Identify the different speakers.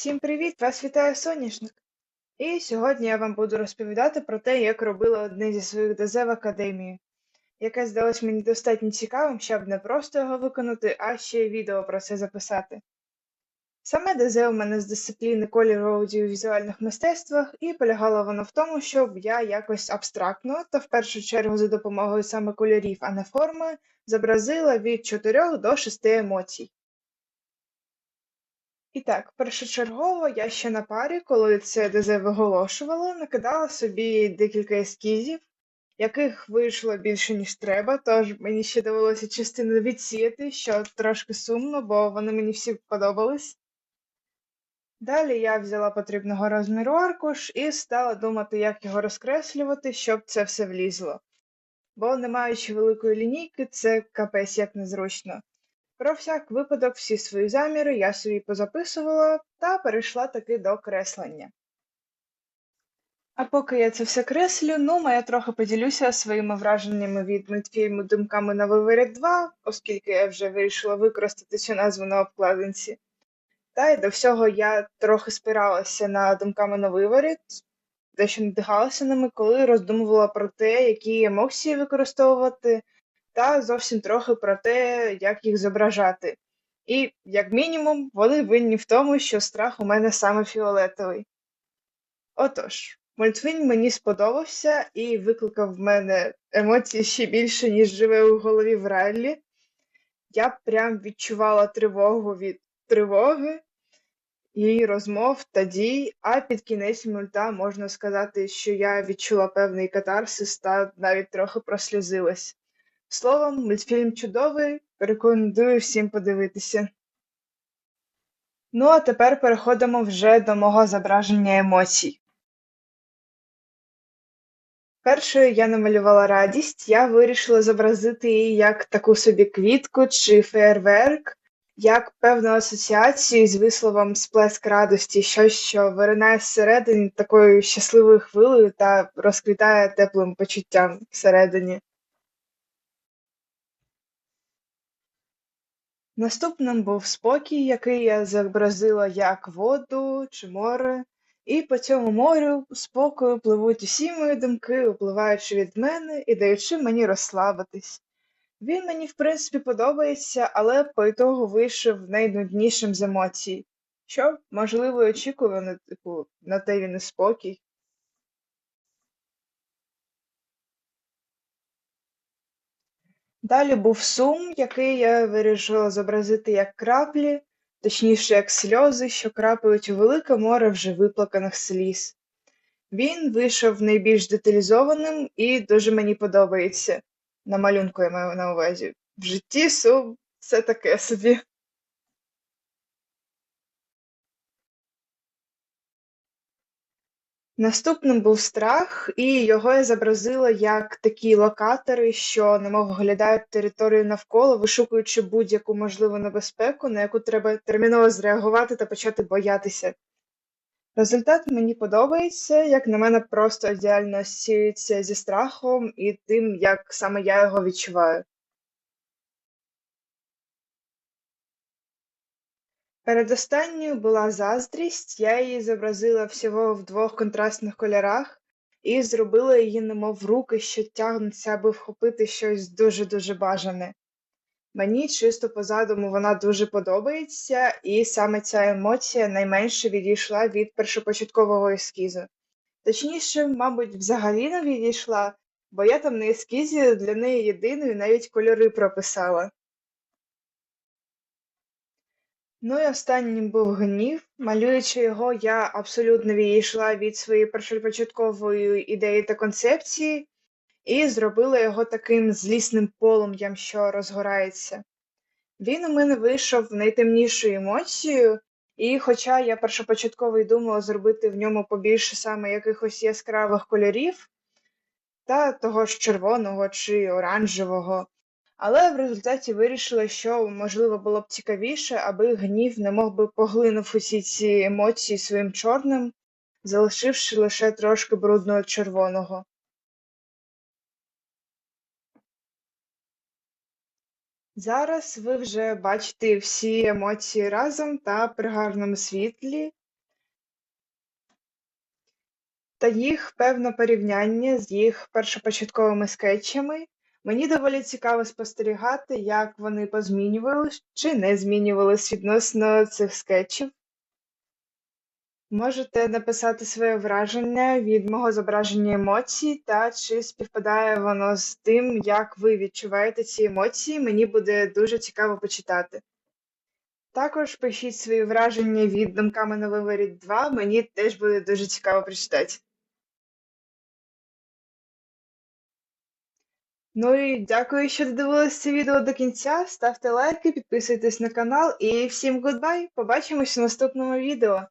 Speaker 1: Всім привіт! Вас вітає соняшник. І сьогодні я вам буду розповідати про те, як робила одне зі своїх ДЗ в академії, яке здалось мені достатньо цікавим, щоб не просто його виконати, а ще й відео про це записати. Саме ДЗ у мене з дисципліни колір у аудіовізуальних мистецтвах, і полягало воно в тому, щоб я якось абстрактно, та в першу чергу за допомогою саме кольорів, а не форми, зобразила від 4 до 6 емоцій. І так, першочергово я ще на парі, коли це ДЗ виголошувала, накидала собі декілька ескізів, яких вийшло більше, ніж треба, тож мені ще довелося частину відсіяти, що трошки сумно, бо вони мені всі подобались. Далі я взяла потрібного розміру аркуш і стала думати, як його розкреслювати, щоб це все влізло. Бо, не маючи великої лінійки, це капець як незручно. Про всяк випадок всі свої заміри я собі позаписувала та перейшла таки до креслення. А поки я це все креслю, ну, я трохи поділюся своїми враженнями від мультфільму Думками на виворіт 2, оскільки я вже вирішила використати цю назву на обкладинці. Та й до всього я трохи спиралася на думками на виворіт, дещо надихалася ними, коли роздумувала про те, які емоції використовувати та зовсім трохи про те, як їх зображати. І, як мінімум, вони винні в тому, що страх у мене саме фіолетовий. Отож, мультфільм мені сподобався і викликав в мене емоції ще більше, ніж живе у голові в Райлі. Я прям відчувала тривогу від тривоги, її розмов та дій, а під кінець мульта можна сказати, що я відчула певний катарсис та навіть трохи прослізилась. Словом, мультфільм чудовий, рекомендую всім подивитися. Ну, а тепер переходимо вже до мого зображення емоцій. Першою я намалювала радість, я вирішила зобразити її як таку собі квітку чи феєрверк, як певну асоціацію з висловом сплеск радості, щось, що виринає зсередини такою щасливою хвилею та розквітає теплим почуттям всередині. Наступним був спокій, який я зобразила як воду чи море, і по цьому морю спокою пливуть усі мої думки, upливаючи від мене і даючи мені розслабитись. Він мені, в принципі, подобається, але по ітогу вийшов найнуднішим з емоцій, що, можливо, очікувано, типу, на те він і спокій. Далі був сум, який я вирішила зобразити як краплі, точніше, як сльози, що крапають у велике море вже виплаканих сліз. Він вийшов найбільш деталізованим і дуже мені подобається. На малюнку я маю на увазі. В житті сум це таке собі. Наступним був страх, і його я зобразила як такі локатори, що немов оглядають територію навколо, вишукуючи будь-яку можливу небезпеку, на яку треба терміново зреагувати та почати боятися. Результат мені подобається, як на мене, просто ідеально асоціюється зі страхом і тим, як саме я його відчуваю. Передостанньою була заздрість, я її зобразила всього в двох контрастних кольорах і зробила її, немов руки, що тягнуться, аби вхопити щось дуже-дуже бажане. Мені чисто по задуму вона дуже подобається, і саме ця емоція найменше відійшла від першопочаткового ескізу. Точніше, мабуть, взагалі не відійшла, бо я там на ескізі для неї єдиною навіть кольори прописала. Ну і останнім був гнів. Малюючи його, я абсолютно відійшла від своєї першопочаткової ідеї та концепції і зробила його таким злісним полум'ям, що розгорається. Він у мене вийшов найтемнішою емоцією, і хоча я першопочатково й думала зробити в ньому побільше саме якихось яскравих кольорів, та того ж червоного чи оранжевого, але в результаті вирішила, що, можливо, було б цікавіше, аби гнів не мог би поглинув усі ці емоції своїм чорним, залишивши лише трошки брудного червоного. Зараз ви вже бачите всі емоції разом та при гарному світлі, та їх певне порівняння з їх першопочатковими скетчами. Мені доволі цікаво спостерігати, як вони позмінювались чи не змінювались відносно цих скетчів. Можете написати своє враження від мого зображення емоцій та чи співпадає воно з тим, як ви відчуваєте ці емоції. Мені буде дуже цікаво почитати. Також пишіть свої враження від думками на виворіт 2, мені теж буде дуже цікаво прочитати. Ну і дякую, що додивилися це відео до кінця. Ставте лайки, підписуйтесь на канал і всім гудбай! Побачимось у наступному відео.